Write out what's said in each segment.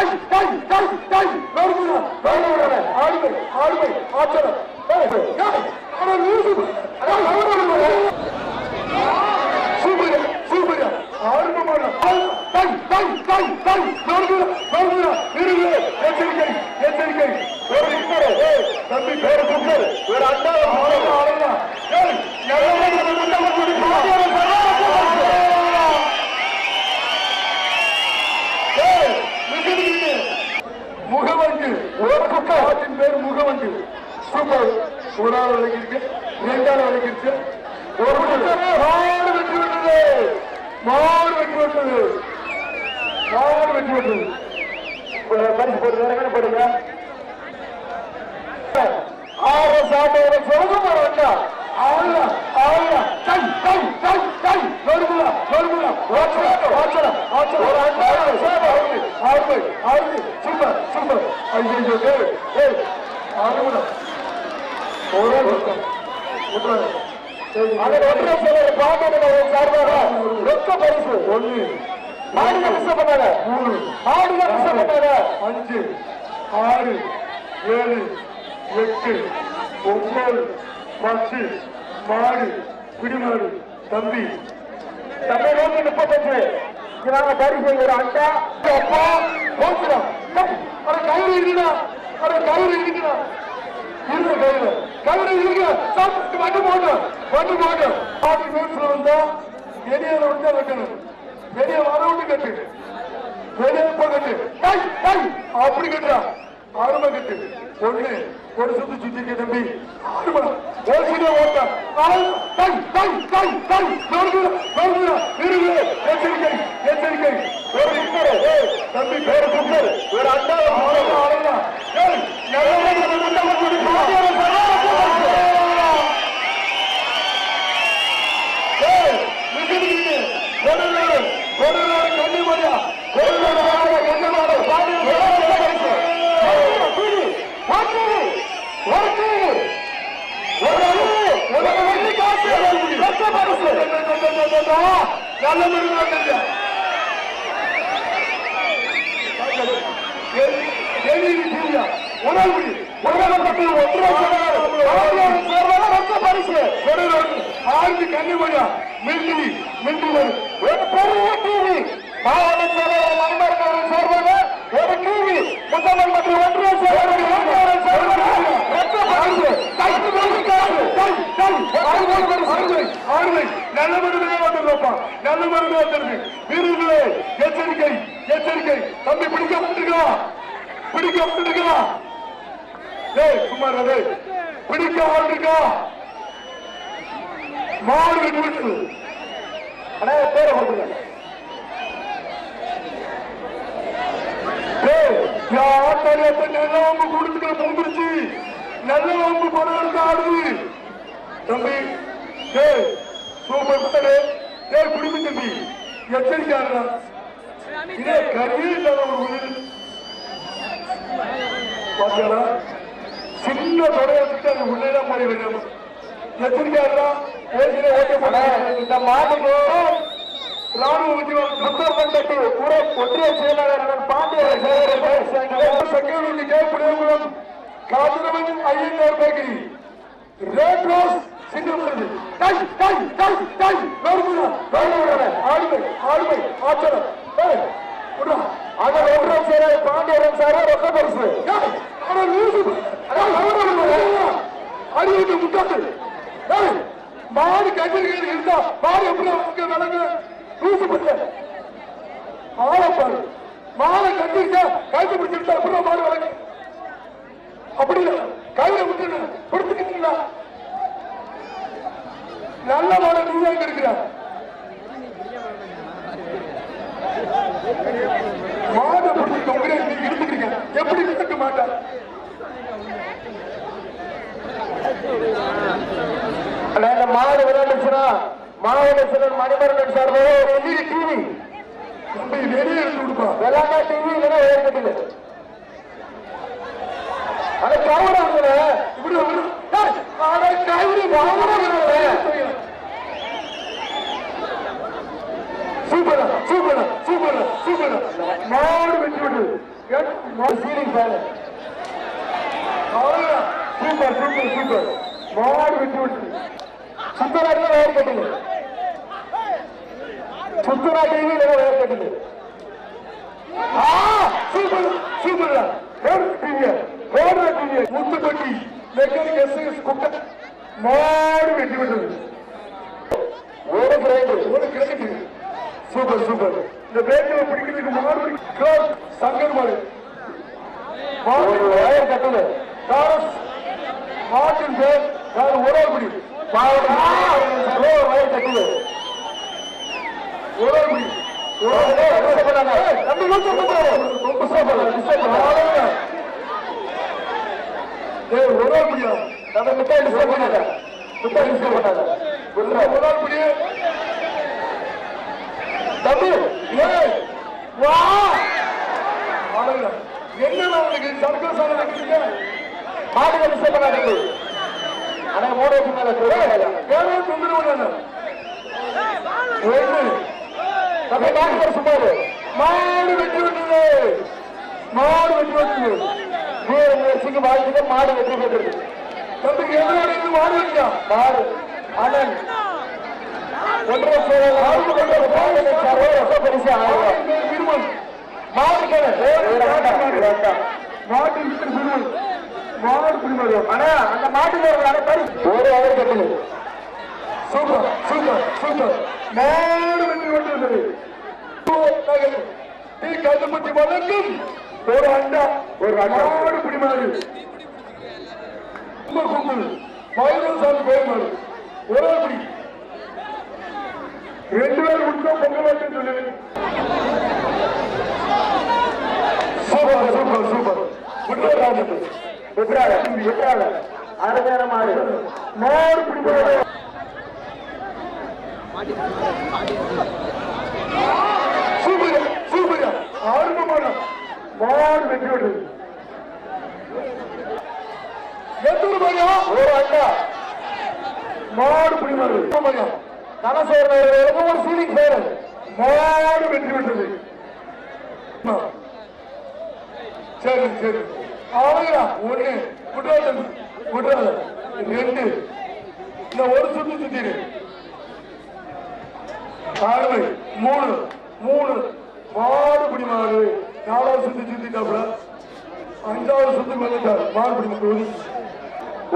ஒரு அண்ணா ஏய் தம்பி பேர கூப்பிடு ஒரு ஆளுங்க ஆளுங்க. ஒரு பேர் முகவண்டு சூப்பர். ஒரு ஆள் இரண்டாவது ரெண்டாள் விளக்கிருக்கு ஒரு குக்கர் மாடு வெற்றி விட்டது. மாடு வெற்றி விட்டது. மாடு வெற்றி விட்டது. பரிசு போட்டு வேற போடுங்க. ஆறு சாப்பிட சொல்லுங்க வந்தா ஆளா ஆளா கை கை கை கை நொறுமுலா நொறுமுலா வாச்சல வாச்சல வாச்சல ஒரு அண்ணா சேவ ஆறு ஆறு ஆறு சூப்பர் சூப்பர் ஐயோ ஏய் ஏய் ஆறுமுலா ஒரே பக்கம் விட்டுறாங்க அதன் ஒற்றை சிலர் பாம்பு சார்பாக ரொக்க பரிசு ஒன்று மாடுகள் கஷ்டப்பட்டாங்க மூணு மாடுகள் கஷ்டப்பட்டாங்க அஞ்சு ஆறு ஏழு எட்டு ஒன்பது பத்து மாடு பிடிமாடு தம்பி நம்மை நோக்கி முப்பத்தஞ்சு நாங்க பரிசை ஒரு அண்டா அப்பா போச்சுடா அட கயிறு இருக்குடா அட கயிறு இருக்குடா இருக்கு கயிறு கயிறு இருக்கு சாப்பிட்டு வண்டி போட்டு வண்டி போட்டு. பாட்டி பேசுல வந்தா வெளியே வந்தா கட்டணும் வெளியே வரவுண்டு கட்டு. வெளியே போ கட்டு. அப்படி கட்டுறா. அருமை கட்டு. ஒண்ணு ஒரு சுத்து சுத்திக்க தம்பி. ஆரம்ப ஒரு சுத்த ஓட்ட. டை டை டை டை நோடுங்க நோடுங்க இருங்க எச்சரிக்கை எச்சரிக்கை. ஒரு ஏய் தம்பி பேர கூப்பிடு ஒரு அண்டா ஆளுங்க ஆளுங்க நல்ல மிருகம் உணவு உலகத்தில் பரிசு ஆறு கன்னிமரியா மில்லி மில்லி ஒரு பெரிய டிவி மாவட்ட செயலர் நண்பர்கள் சேர்வது ஒரு டிவி முதல்வர் மற்றும் ஒன்றிய செயலர் நல்ல மருந்தே வந்துருப்பா நல்ல மருந்தே வந்துருது வீரர்களே எச்சரிக்கை எச்சரிக்கை. தம்பி பிடிக்க வந்துருக்கா பிடிக்க ஏய் குமார் அதே பிடிக்க மாடு விட்டு அண்ணா பேரை நல்ல வம்பு கொடுத்துக்கிற பொங்கிருச்சு நல்ல வம்பு படம் எடுத்து ஆடுது தம்பி ஏய் சூப்பர் புத்தகே ஏய் குடிமை தம்பி எச்சரிக்கையாடுறா இதே கரியே இல்லாத ஒரு உயிர். பாத்தீங்களா சின்ன தொடையை வச்சுட்டு அது வேணும் எச்சரிக்கையாடுறா ஏற்கனவே ஓகே பண்ண இந்த மாட்டுக்கு ராணுவ உத்தியோகம் சுத்தப்பட்டு ஊர ஒன்றிய செயலாளர் பாண்டிய செக்யூரிட்டி கேட்புடன் காதலவன் Iyengar bakery red rose Singapore tie டை டை டை. நோர்முடா நோர்முடா ஆளுமை ஆளுமை. ஆச்சரம் ஏய் உடா. அத ஒன்றிய செயலாளர் பாண்டியரன் சார் ரொக்க பரிசு. ஏய் அட லூசு. அட நோர்முடா அடிவிட்டு முட்டாது ஏய் மாடு கட்டிருக்கிறது இருந்தா மாடு எப்படி உங்க விலங்கு? லூசு பண்ண ஆளப்பாரு மாலை கட்டிருக்க கைது பிடிச்சிருந்தா அப்புறம் மாடு விலங்கு அப்படி இல்ல. கையில விட்டு கொடுத்துக்கிட்டீங்களா? நல்ல மாடு நீங்க எங்க இருக்கிற. மாடு பிடிச்சி தொங்குறே நீங்க எடுத்துக்கிறீங்க எப்படி நிறுத்த மாட்டேன் இந்த மாடு விளையாண்டுச்சுன்னா மாவட்ட சிலர் மணிமரன் சார்பாக டிவி வெளியே எடுத்து கொடுப்பா விளையாண்டா டிவி இல்லைன்னா ஏற்கனவே அட கவுர இப்படி கவுரி சூப்பர் சூப்பர் சூப்பர் சூப்பர். மாடு வெற்றி விட்டு ceiling fan super super super. மாடு விட்டு விட்டு சுத்தராட்டில வயர் கட்டுங்க சுத்தராட்டில வயர் கட்டுங்க இந்த பிடிக்கிறதுக்கு சங்கர் மாடு. வயர் கட்டல. மாட்டின் பேர் யார் உறவுபடி வயர் கட்டல உறவுபடி உறவுபடியா நம்ம மிட்டாய் டிஸ்டர்ப் பண்ணாத மிட்டாய் டிஸ்டர்ப் பண்ணாத உறவுபடி தம்பி ஏய் வா ஆளுங்க, என்னடா உனக்கு சர்க்கஸ் ஆன வைக்கிறீங்க மாடுகள் டிஸ்டர்ப் பண்ணாதீங்க ஆனா மோடோக்கு மேல ஏதோ தொந்தரவு ஒண்ணு தம்பி மாடு சும்மா இரு. மாடு வெட்டி விட்டுது. மாடு வெட்டி விட்டுது. வீர முயற்சிக்கு வாழ்த்துக்க மாடு வெற்றி பெற்றது தம்பி எதோட மாடு வெட்டியா? மாடு. அண்ணன். ஒன்றரை சேவல் ஆறு கொண்ட பாடலை சாரோ பரிசு ஆயிரம் திருமண் மாடு மாட்டு திருமண் மாடு திருமணம். ஆனா அந்த மாட்டுக்கு ஒரு அரை ஒரு அவர் கட்டுங்க சூப்பர் சூப்பர் சூப்பர். மாடு வெற்றி விட்டது நீ கண்டுபட்டி வழங்கும் ஒரு அண்டா ஒரு அண்டாடு பிடிமாறு கும்பல் மயிலும் சாமி கோயமாறு ஒரே பிடி ரெண்டு பேர் உட்கா பொங்கல் வைக்க சொல்லு சூப்பர் சூப்பர் சூப்பர். விட்டுறாங்க விட்டுறாங்க விட்டுறாங்க ஆர்வமான மாடு வெற்றி விடுறது எத்தனை மையம் ஒரு அண்டா மாடு பிடிமாறு மணியா தனசேரன் ஒரு சீலிங் ஃபேர் மாடு வெற்றி விட்டது சரி சரி. ஆளுங்களா ஒண்ணு. விட்டுறாத விட்டுறாத ரெண்டு. இந்த ஒரு சுத்து சுத்திடு. ஆறு மூணு. மூணு. மாடு பிடி மாடு. நாலாவது சுத்தி சுத்திட்டாப்புல அஞ்சாவது சுத்தி வந்துட்டார் மாடு பிடி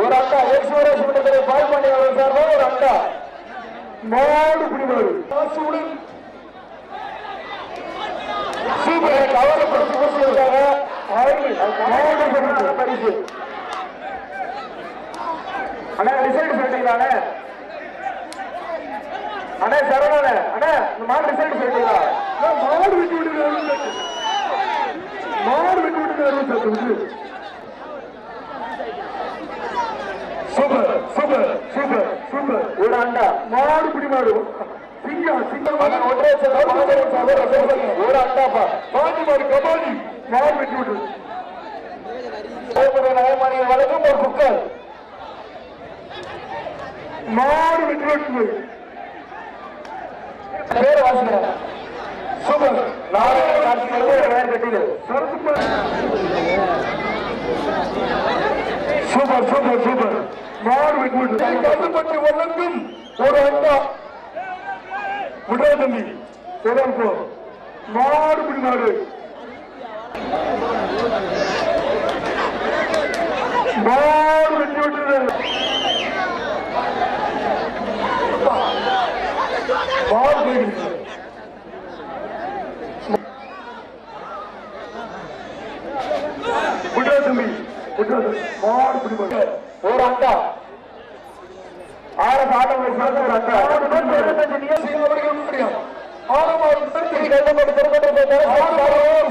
ஒரு அண்டா ஏசுவராஜ் பண்ணி பால் பண்ணியாளர் சார்பாக ஒரு அண்டா மாடு பிடி காசுடன் சூப்பர். கவலை பரிசு கொடுத்துருக்காங்க மாடு பரிசு. அண்ணா ரிசல்ட் சொல்லிட்டீங்களாண்ணே? அண்ணா சரவண அண்ணா இந்த மாடு ரிசல்ட் சொல்லிட்டீங்களா மாடு விட்டு விட்டு மாடு விட்டு விட்டு சூப்பர் சூப்பர் சூப்பர் சூப்பர் ஒரு அண்டா. மாடு பிடி மாடு. சிங்கம் சிங்கம் ஒன்றே ஒரு அண்டாப்பா. பாண்டி மாடு கபாடி மாடு வெட்டி விட்டு நயமானிய வழக்கம் ஒரு குக்கர். மாடு வெட்டி விட்டு பேர் வாசிக்கிறேன். Super super super super. மாடு வெட்டி ஒரு அண்டா விடா தம்பி தொடர்பு மாடு பிடி மாடு. மாடு வெட்டி விட்டது மாடு போயிடுச்சு விடா தம்பி விடா மாடு பிடி ஒரு அண்டா ஆறு ஆட்டம் ஒரு அண்டா இருபத்தஞ்சு நியமிச்சு அவர்கள் முடியும் ஆறாவது திருப்பதி கள்ளப்பட்டு திருப்பதி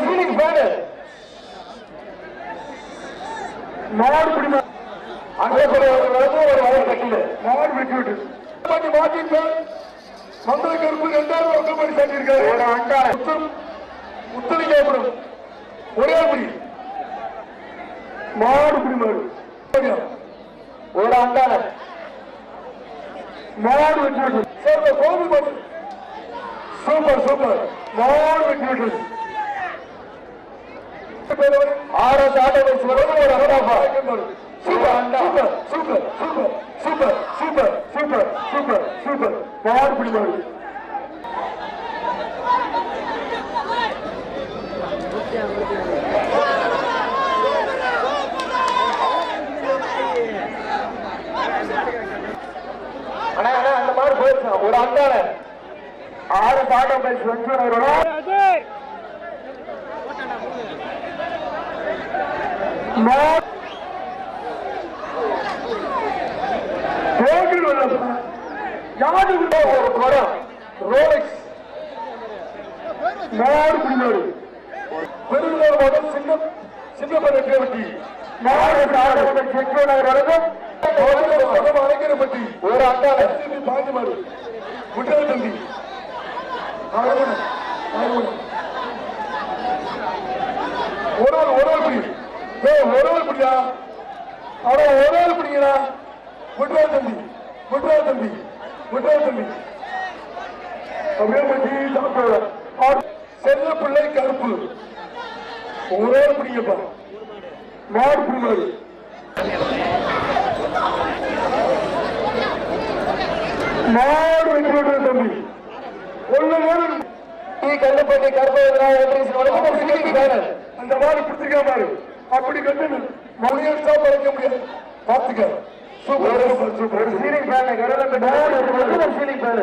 ஃபீலிங் ஃபேனு மாடு பிடிமா அங்கே கூட ஒரு வயல் கட்டில மாடு வெட்டி விட்டு மாட்டி மாட்டிட்டு மந்திர கருப்பு ரெண்டாயிரம் ஒன்று மணி கட்டியிருக்காரு ஒரு ஒரே பிடி மாடு பிடி ஒரு அண்டான மாடு வெற்றி சூப்பர் சார் கோபி மாடு. Super super. மாடு வெட்டி விட்டு ஆறாவது ஆட்டோவை சிவரது ஒரு அண்டாப்பா சூப்பர் அண்டா super super super super super super super. மாடு பிடி மாடு அண்ணா அண்ணா அந்த மாதிரி போயிடுச்சு ஒரு அண்டான ஆறு ஆட்டோ பைக் வெற்றி ஒரு குடம் ரோலெக்ஸ் மாடு பிடிமாடு பெருந்தோர் மகன் சின்னம் சின்னப்பட கேவட்டி மாடு சாடவர்கள் சென்றோனர் ஒரு மாடு முட்டாள் தம்பி அழகுன அழகுன ஒரு ஆள் ஒரு ஆள் பிடி ஏய் ஒரு ஆள் பிடியா அட ஒரு ஆள் பிடிங்கடா முட்ரா தம்பி முட்ரா தம்பி முட்ரா தம்பி அப்படியே பற்றி சாப்பிட்டு செல்ல பிள்ளை கருப்பு ஒரே ஆள் பிடிங்கப்பா மாடு பிடிமாடு மாடு வைக்கிறோம் தம்பி. ஒண்ணு நேரம் டீ கண்டுபட்டு கருப்பை அந்த மாதிரி பிடிச்சிருக்கா பாரு. அப்படி கண்டு மொழியல் தான் படைக்க முடியாது. பாத்துக்க சூப்பர். சூப்பர். சீலிங் ஃபேன் கரல சீலிங் ஃபேன்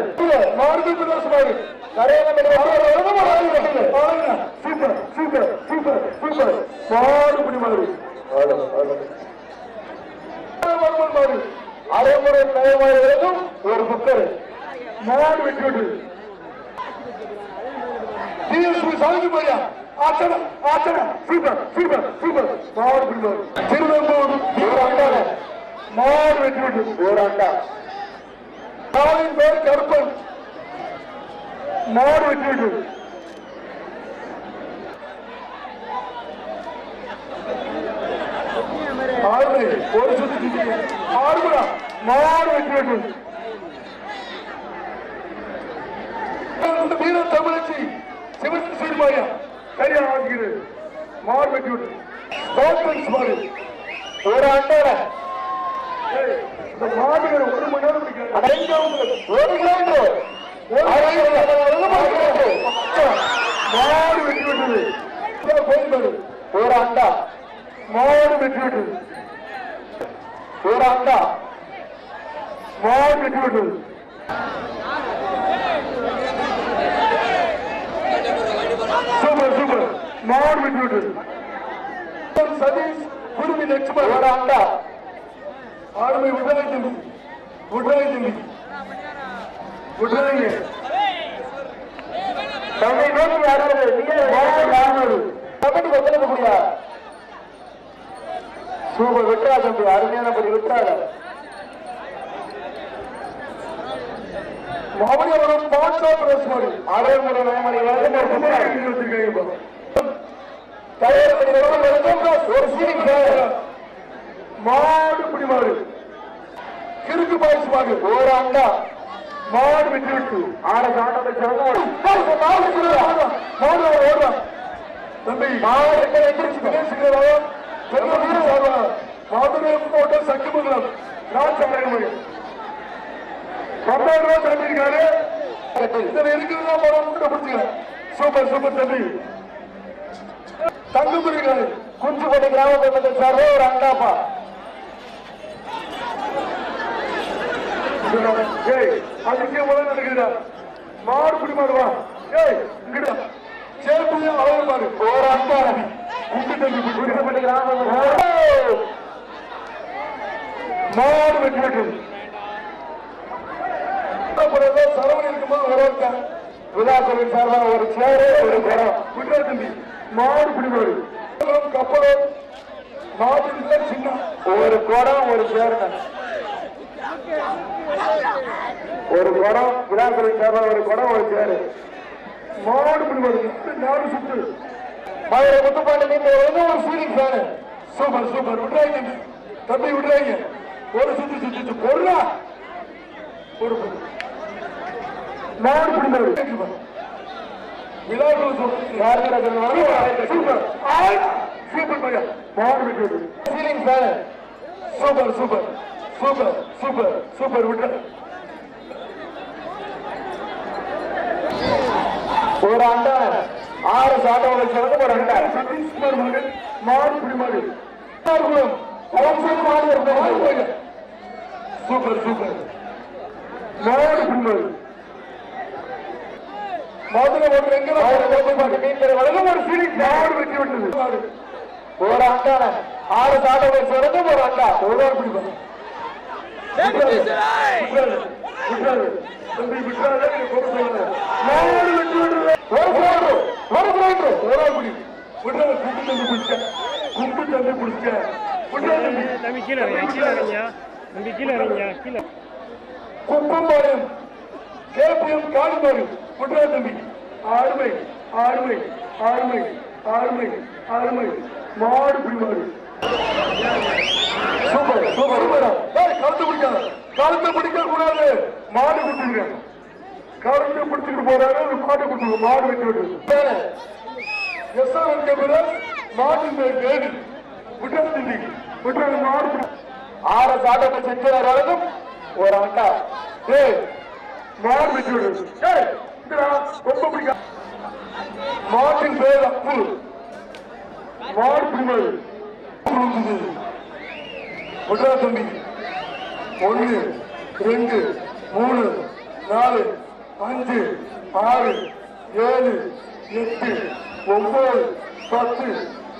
பிளாஸ் மாரு சூப்பர். சூப்பர். சூப்பர். சூப்பர். மாடு பிடி அரைமுறை நயமாயிருக்கும் ஒரு புத்தர் மாடு வெட்டி விட்டு. டிஎஸ்பி சாமி போயா ஆச்சன ஆச்சன சூப்பர் சூப்பர் சூப்பர் மாடு பிடிவார் திருவெம்பூர் ஒரு அண்டான மாடு வெற்றி விட்டு ஒரு அண்டா காலின் பேர் கருப்பன் மாடு வெற்றி ஆறு ஒரு சுத்தி ஆறுபடா மாடு வெற்றி விட்டு. வீர தமிழச்சி சிவன் சீர்மாயா சரியா ஆகிறது வெட்டி விட்டு. கான்ஃபரன்ஸ் மாறு ஒரு அண்டார இந்த மாடுகள் ஒரு மணி நேரம் ஒரு கிலோமீட்டர். மாடு வெட்டி விட்டது. ஒரு அண்டா மாடு வெட்டி விட்டது. ஒரு அண்டா மாடு வெட்டி விட்டது சூப்பர் சூப்பர் மாடு விட்டு விட்டு சதீஷ் குருவி லட்சுமண் ஒரு அண்டா ஆளுமை விடுதலை தம்பி விடுதலை தம்பி விடுதலைங்க தம்பி நோக்கி அறுபது சூப்பர் விட்டுறா தம்பி அருமையான படி விட்டுறாங்க மாவடியாபுரம் பாட்சா பிரஸ் மாடு. ஆரோக்கிய நயமணி ஒரு மாடு பிடி மாடு. கிறுக்கு பாய்ஸ் மாடு. ஒரு அண்டா. மாடு விட்டு விட்டு. ஆட சாட்டத்தை மாடு ஓடுறா தம்பி மாடு எந்திரிச்சு பேசுகிறதா வீர சார்பா மதுரை கோட்டை சங்கிமங்கலம். நான் சந்திரமணி பத்தாயிரம் ரூபாய் தம்பிருக்காரு இதுல இருக்கிறதா பணம் பிடிச்சிக்கிறேன் சூப்பர் சூப்பர் தம்பி. தங்கம் இருக்காரு குஞ்சுப்பட்டி கிராம பஞ்சத்தில் சார்பா ஒரு அண்டாப்பா ஏய் அதுக்கே முதல்ல நடக்குதா மாடு குடி மாடுவா ஏய் இங்கிட்ட சேப்பு அளவு பாரு ஒரு அண்டா குண்டு தம்பி குஞ்சுப்பட்டி கிராம மாடு வெட்டி வெட்டு சரவணி இருக்குமா வரவேற்க விழாக்களின் சார்பாக ஒரு சேரு ஒரு குடம் குட்ரா தம்பி மாடு பிடிமாடு கப்பலம் மாடு சின்ன ஒரு குடம் ஒரு சேரு ஒரு குடம் விழாக்களின் சார்பாக ஒரு குடம் ஒரு சேரு. மாடு பிடிமாடு நாடு சுத்து மதுரை முத்துப்பாண்டி நீங்க வந்து ஒரு சீலிங் ஃபேனு சூப்பர் சூப்பர் விடுறாங்க. தம்பி. விடுறாங்க. ஒரு சுத்தி சுத்தி பொருளா? ஒரு நான் பிடிந்தவர் விழாக்கள் சொல்றேன் சூப்பர் மாரியா மாடு வெற்றி விட்டு ceiling super super super super super விட்டு ஒரு அண்டா ஆறு சாட்டவர்கள் சிறந்த ஒரு அண்டா. சதீஷ்குமார் அவசரம் மாடு இருந்தது. சூப்பர் சூப்பர் மாடு பிடிமாடு மதுரை ஒரு எங்க ஒரு சீரிஸ் மாடு வெற்றி விட்டது. ஒரு அண்டான ஆறு சாட்டவர்கள் சிறந்த ஒரு அண்டா. ஒரு பிடிப்பாங்க விட்டுறாரு. விட்டுறாரு. தம்பி விட்டுறாரு. நீங்க போக சொல்லுங்க. மாடு வெற்றி விடுறது. ஒரு கிலோமீட்டர். ஒரு கிலோமீட்டர். ஒரு ஆள் விட்டுறாரு. குண்டு தம்பி பிடிச்ச. குண்டு தம்பி பிடிச்ச. விட்டுறாரு தம்பி. கீழே இறங்க கீழே இறங்கியா தம்பி கீழே இறங்கியா கீழே கும்பம்பாளையம் கேபிஎம் தம்பி. ஆறுமை ஆறுமை ஆறுமை ஆறுமை ஆறுமை மாடு பிடிமாறு சூப்பர் சூப்பர் சூப்பர் கழுத்து பிடிக்காத கழுத்து பிடிக்க கூடாது மாடு குடுத்துருங்க கழுத்து பிடிச்சிட்டு போறாரு ஒரு மாடு குடுத்துருங்க மாடு வெட்டி விட்டு எஸ்ஆர் கேபிள் மாடு கேடு விட்டு விட்டு மாடு ஆற ஆறு சாட்டத்தை செஞ்சு ஒரு அண்டா ஏய் மாடு வெட்டி ரொம்ப மாட்டின் பேர் அப்பு. மாடு பிடிமாடு ஒன்று ரெண்டு மூணு நாலு அஞ்சு ஆறு ஏழு எட்டு ஒன்பது பத்து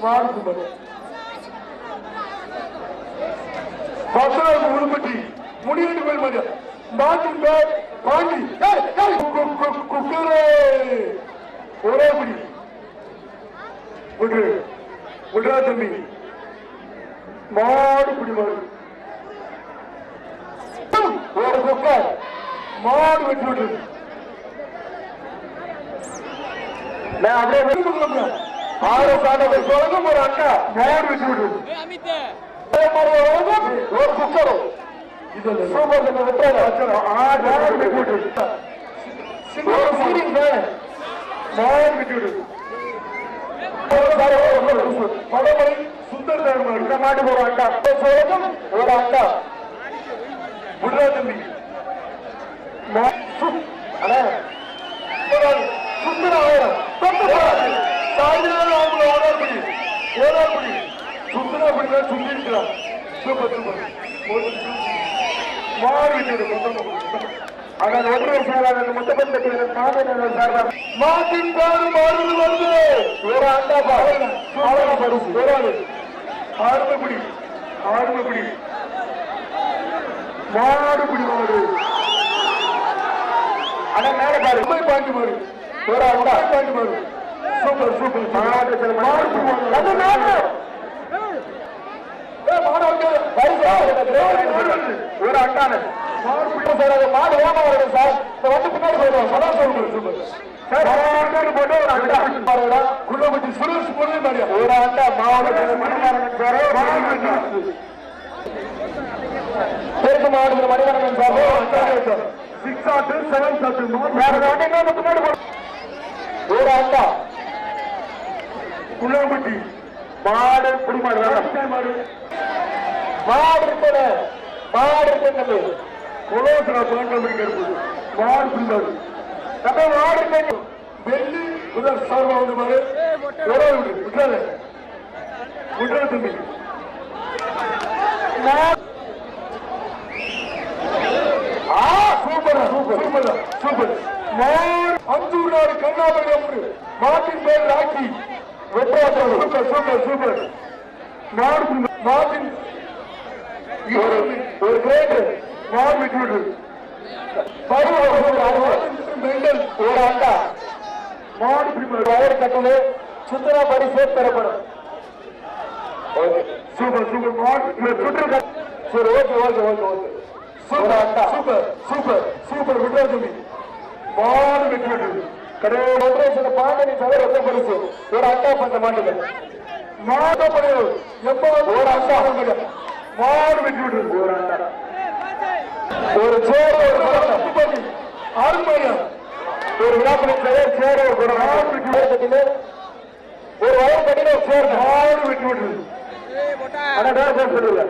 மார்க்கு மணி. பத்தாவது உருப்பட்டி முடிவெட்டு பேர் மாதிரி மாட்டின் பேர் பாண்டி கு- ஒரே முடி விட்ரு விட்றா தம்பி. மாடு பிடி மாடு. ஒரு குக்கர் மாடு வெட்டி விட்டு நான் அப்படியே கொடுக்கல ஆறு சாட்டை தொடங்கும் ஒரு அண்ணா மாடு வெட்டி வழங்கும் ஒரு குக்கரும் இது சூப்பர் மாடு வெட்டி விட்டு படமலை சுந்தர் தர்மர் இந்த மாட்டுக்கு ஒரு அண்டா சோழகம் ஒரு அண்டா விடுறா தம்பி. சுந்தர ஆயிரம். சாயந்தரம் அவங்க ஓடார் பிடி பிடி சுத்தி இருக்கிறான் சூப்பர் சூப்பர் ஒரு ஆனால் ஒன்று செயலாளர் முத்தப்பட்டு காதலர் சார்பாக மாட்டின் காடு மாறுது வருது ஒரு அண்டா பாருங்க. ஒரு ஆளு ஆறுமப்படி ஆறுமப்படி மாடுபிடி மாடு அண்ணா மேல பாரு பாண்டி மாடு சூப்பர் சூப்பர் ஒரு அண்டான சார் அது மாடு ஓமா வருது சார்? இந்த வந்து பின்னாடி போயிடுவோம். சதா சொல்லுங்க சூப்பர். சார் போட்டு ஒரு அண்டா பாருடா குள்ளப்பட்டி சுரேஷ் மாதிரியா ஒரு அண்டா மாடு மணிமாறன் சார் தெற்கு மாவட்டத்தில் மணிகண்டன் சார். சிக்ஸ் ஆட்டு செவன் ஆட்டு வேற நாட்டு முன்னாடி போ ஒரு அண்டா குள்ளம்பட்டி மாடு குடிமாடு மாடு. மாடு இருக்கிற மாடு இருக்கிறது குலோசன குளம்பட்டி இருக்குது மாடு குடிமாடு. நம்ம மாடு வெள்ளி முதல் சார்பா வந்து ஒரே விடு விட்டுறாரு விட்டுறாரு தம்பி. Super super super super. Anjur நாடு கர்நாடக அம்மு. மாட்டின் பேர் ராக்கி. வெட்ராஜர் சூப்பர் சூப்பர் சூப்பர். மாடு மாட்டின் ஒரு கிரேட் மாடு விட்டு மெண்டல் ஒரு அண்டா. மாடு பிரிமர் வயர் கட்டளை. சுந்தரா பரிசு பெறப்படும். Super super. மாடு சுற்று சரி okay okay okay okay. Super அண்டா சூப்பர் சூப்பர். சூப்பர் விட்ரா தம்பி. மாடு வெற்றி விட்டு கடையோட ஒன்றரை சில பாண்டனி தவிர ஒத்த பரிசு. ஒரு அண்டா பண்ண மாட்டேங்க மாடு படையோ எப்போ ஒரு அண்டா மாடு வெற்றி விட்டு ஒரு அண்டா ஒரு சேர ஒரு குடம் பண்ணி ஒரு விழாப்பணி சேர சேர ஒரு ஒரு வயல் கட்டிலே சேர். மாடு விட்டு விட்டு விட்டுரு சொல்லுங்க.